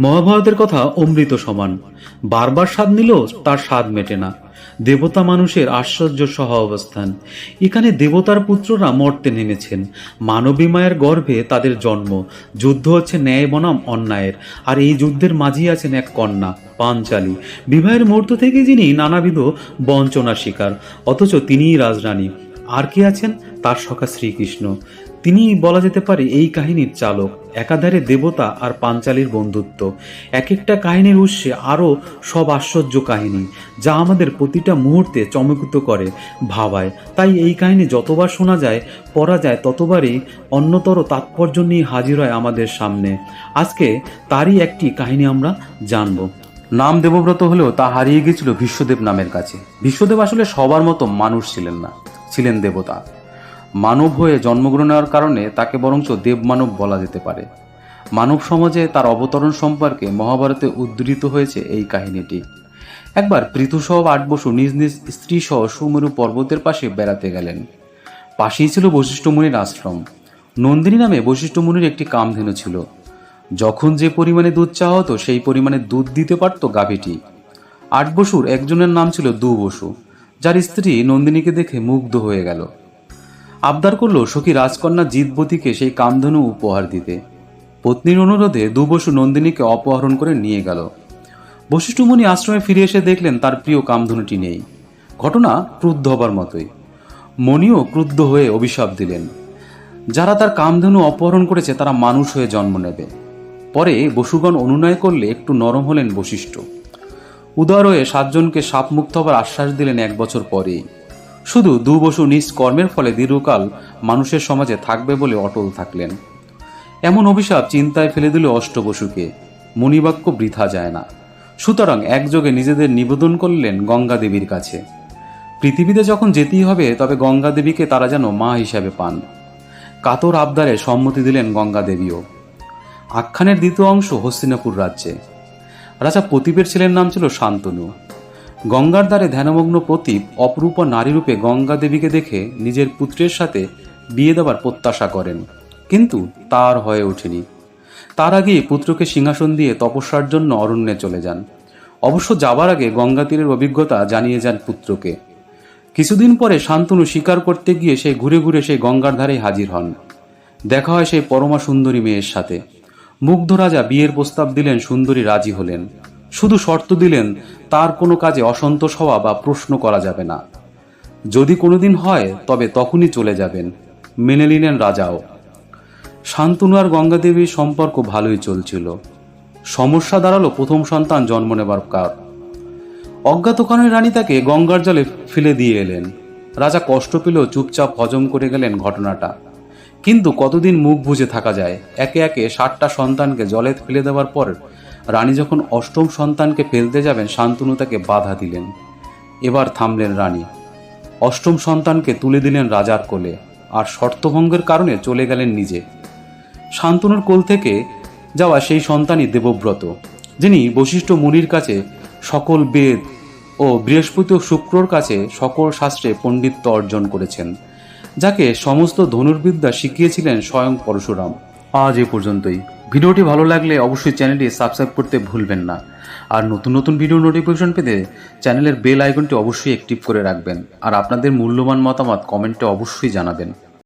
মহাভারতের কথা অমৃত সমান। বারবার স্বাদ নিলেও তার স্বাদ মেটে না। দেবতা মানুষের আশ্চর্য সহ অবস্থান। এখানে দেবতার পুত্ররা মর্তে নেমেছেন। মানবী মায়ের গর্ভে তাদের জন্ম। যুদ্ধ হচ্ছে ন্যায় বনাম অন্যায়ের। আর এই যুদ্ধের মাঝেই আছেন এক কন্যা, পাঞ্চালী। বিবাহের মুহূর্ত থেকে যিনি নানাবিধ বঞ্চনার শিকার। অথচ তিনিই রাজরানী। আর কে আছেন? তার সখা শ্রীকৃষ্ণ। তিনি বলা যেতে পারে এই কাহিনীর চালক, একাধারে দেবতা আর পাঞ্চালীর বন্ধুত্ব। এক একটা কাহিনীর উৎসে আরও সব আশ্চর্য কাহিনী, যা আমাদের প্রতিটা মুহূর্তে চমকিত করে, ভাবায়। তাই এই কাহিনী যতবার শোনা যায়, পড়া যায়, ততবারই অন্যতর তাৎপর্য নিয়ে হাজির হয় আমাদের সামনে। আজকে তারই একটি কাহিনী আমরা জানব। নাম দেবব্রত হলেও তা হারিয়ে গিয়েছিল বিশ্বদেব নামের কাছে। বিশ্বদেব আসলে সবার মতো মানুষ ছিলেন না। ছিলেন দেবতা। মানব হয়ে জন্মগ্রহণ নেওয়ার কারণে তাকে বরঞ্চ দেবমানব বলা যেতে পারে। মানব সমাজে তার অবতরণ সম্পর্কে মহাভারতে উদ্ধৃত হয়েছে এই কাহিনীটি। একবার পৃথুসহ আট বসু নিজ নিজ স্ত্রী সহ সুমেরু পর্বতের পাশে বেড়াতে গেলেন। পাশেই ছিল বশিষ্ঠ মুনির আশ্রম। নন্দিনী নামে বশিষ্ঠ মুনির একটি কামধেনু ছিল। যখন যে পরিমাণে দুধ চাওয়া হতো, সেই পরিমাণে দুধ দিতে পারত গাভীটি। আট বসুর একজনের নাম ছিল দু বসু যার স্ত্রী নন্দিনীকে দেখে মুগ্ধ হয়ে গেল। আবদার করল সখী রাজকন্যা জিতবতীকে সেই কামধনু উপহার দিতে। পত্নীর অনুরোধে দুবসু নন্দিনীকে অপহরণ করে নিয়ে গেল। বশিষ্ঠমণি আশ্রমে ফিরে এসে দেখলেন তার প্রিয় কামধনুটি নেই। ঘটনা ক্রুদ্ধ হবার মতোই। মণিও ক্রুদ্ধ হয়ে অভিশাপ দিলেন। যারা তার কামধনু অপহরণ করেছে তারা মানুষ হয়ে জন্ম নেবে। পরে বসুগণ অনুনয় করলে একটু নরম হলেন বশিষ্ঠ। উদার হয়ে সাতজনকে সাপমুক্ত হবার আশ্বাস দিলেন এক বছর পরেই। শুধু দু বসু নিজ কর্মের ফলে দীর্ঘকাল মানুষের সমাজে থাকবে বলে অটল থাকলেন। এমন অভিশাপ চিন্তায় ফেলে দিল অষ্টবসুকে মণিবাক্য বৃথা যায় না। সুতরাং একযোগে নিজেদের নিবেদন করলেন গঙ্গা দেবীর কাছে। পৃথিবীতে যখন যেতেই হবে, তবে গঙ্গা দেবীকে তারা যেন মা হিসাবে পান। কাতর আবদারে সম্মতি দিলেন গঙ্গা দেবীও আখ্যানের দ্বিতীয় অংশ হস্তিনাপুর রাজ্যে। রাজা প্রতীপের ছেলের নাম ছিল শান্তনু। গঙ্গার দ্বারে ধ্যানমগ্ন প্রতীপ অপরূপ নারীরূপে গঙ্গা দেবীকে দেখে নিজের পুত্রের সাথে বিয়ে দেওয়ার প্রত্যাশা করেন, কিন্তু তার হয়ে ওঠেনি। তার আগে পুত্রকে সিংহাসন দিয়ে তপস্যার জন্য অরণ্যে চলে যান। অবশ্য যাবার আগে গঙ্গা তীরের অভিজ্ঞতা জানিয়ে যান পুত্রকে। কিছুদিন পরে শান্তনু শিকার করতে গিয়ে সে ঘুরে ঘুরে সেই গঙ্গার ধারে হাজির হন। দেখা হয় সেই পরমা সুন্দরী মেয়ের সাথে। মুগ্ধ রাজা বিয়ের প্রস্তাব দিলেন, সুন্দরী রাজি হলেন। শুধু শর্ত দিলেন, তার কোনো কাজে অসন্তোষ হওয়া বা প্রশ্ন করা যাবে না। যদি কোনোদিন হয়, তবে তখনই চলে যাবেন, মেনে নিলেন রাজাও। শান্তনু আর গঙ্গাদেবীর সম্পর্ক ভালোই চলছিল। সমস্যা দাঁড়াল প্রথম সন্তান জন্ম নেবার কার। অজ্ঞাতকানের রানী তাকে গঙ্গার জলে ফেলে দিয়ে এলেন। রাজা কষ্ট পেলেও চুপচাপ হজম করে গেলেন ঘটনাটা। কিন্তু কতদিন মুখ বুঝে থাকা যায়? একে একে ষাটটা সন্তানকে জলে ফেলে দেওয়ার পর রানী যখন অষ্টম সন্তানকে ফেলতে যাবেন, শান্তনু তাকে বাধা দিলেন। এবার থামলেন রানী। অষ্টম সন্তানকে তুলে দিলেন রাজার কোলে, আর শর্তভঙ্গের কারণে চলে গেলেন নিজে। শান্তনুর কোল থেকে যাওয়া সেই সন্তানই দেবব্রত, যিনি বশিষ্ঠ মুনির কাছে সকল বেদ ও বৃহস্পতি ও শুক্রর কাছে সকল শাস্ত্রে পণ্ডিত্য অর্জন করেছেন। যাকে সমস্ত ধনুর্বিদ্যা শিখিয়েছিলেন স্বয়ং পরশুরাম। আজ এ পর্যন্তই। ভিডিওটি ভালো লাগলে অবশ্যই চ্যানেলটি সাবস্ক্রাইব করতে ভুলবেন না। আর নতুন নতুন ভিডিও নোটিফিকেশন পেতে চ্যানেলের বেল আইকনটি অবশ্যই অ্যাক্টিভ করে রাখবেন। আর আপনাদের মূল্যবান মতামত কমেন্টে অবশ্যই জানাবেন।